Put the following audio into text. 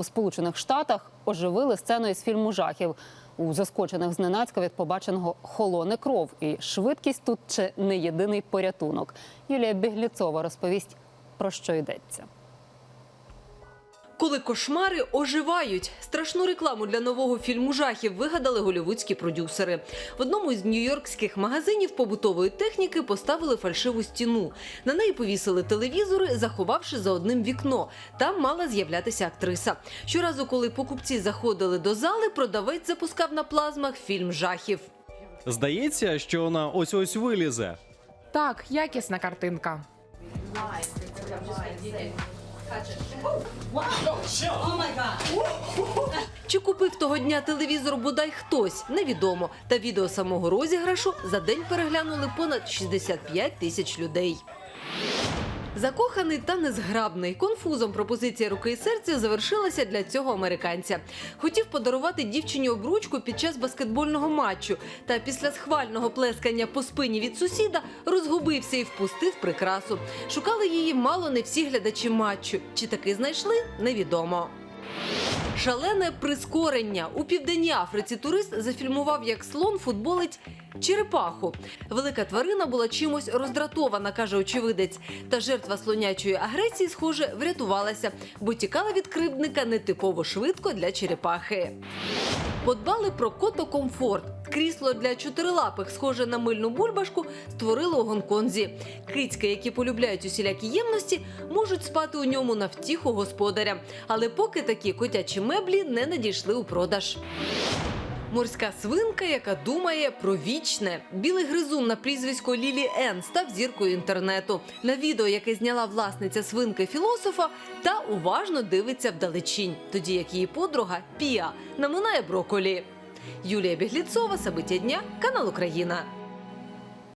У Сполучених Штатах оживили сцену із фільму жахів. У заскочених зненацька від побаченого холоне кров, і швидкість тут чи не єдиний порятунок. Юлія Бігліцова розповість про що йдеться. Коли кошмари оживають, страшну рекламу для нового фільму жахів вигадали голівудські продюсери. В одному із нью-йоркських магазинів побутової техніки поставили фальшиву стіну. На неї повісили телевізори, заховавши за одним вікно. Там мала з'являтися актриса. Щоразу, коли покупці заходили до зали, продавець запускав на плазмах фільм жахів. Здається, що вона ось ось вилізе. Так, якісна картинка. Чи купив того дня телевізор бодай хтось, невідомо. Та відео самого розіграшу за день переглянули понад 65 тисяч людей. Закоханий та незграбний конфузом пропозиція руки і серця завершилася для цього американця. Хотів подарувати дівчині обручку під час баскетбольного матчу. Та після схвального плескання по спині від сусіда розгубився і впустив прикрасу. Шукали її мало не всі глядачі матчу. Чи таки знайшли, невідомо. Шалене прискорення у південній Африці. Турист зафільмував, як слон футболить черепаху. Велика тварина була чимось роздратована, каже очевидець. Та жертва слонячої агресії, схоже, врятувалася, бо тікала від кривдника нетипово швидко для черепахи. Подбали про котокомфорт. Крісло для чотирилапих, схоже на мильну бульбашку, створили у Гонконзі. Кицьки, які полюбляють усілякі ємності, можуть спати у ньому на втіху господаря. Але поки такі котячі меблі не надійшли у продаж. Морська свинка, яка думає про вічне. Білий гризун на прізвисько Лілі Ен став зіркою інтернету. На відео, яке зняла власниця свинки філософа, та уважно дивиться вдалечінь, тоді як її подруга Піа наминає броколі. Юлія Бігліцова, Сабиття дня, канал Україна.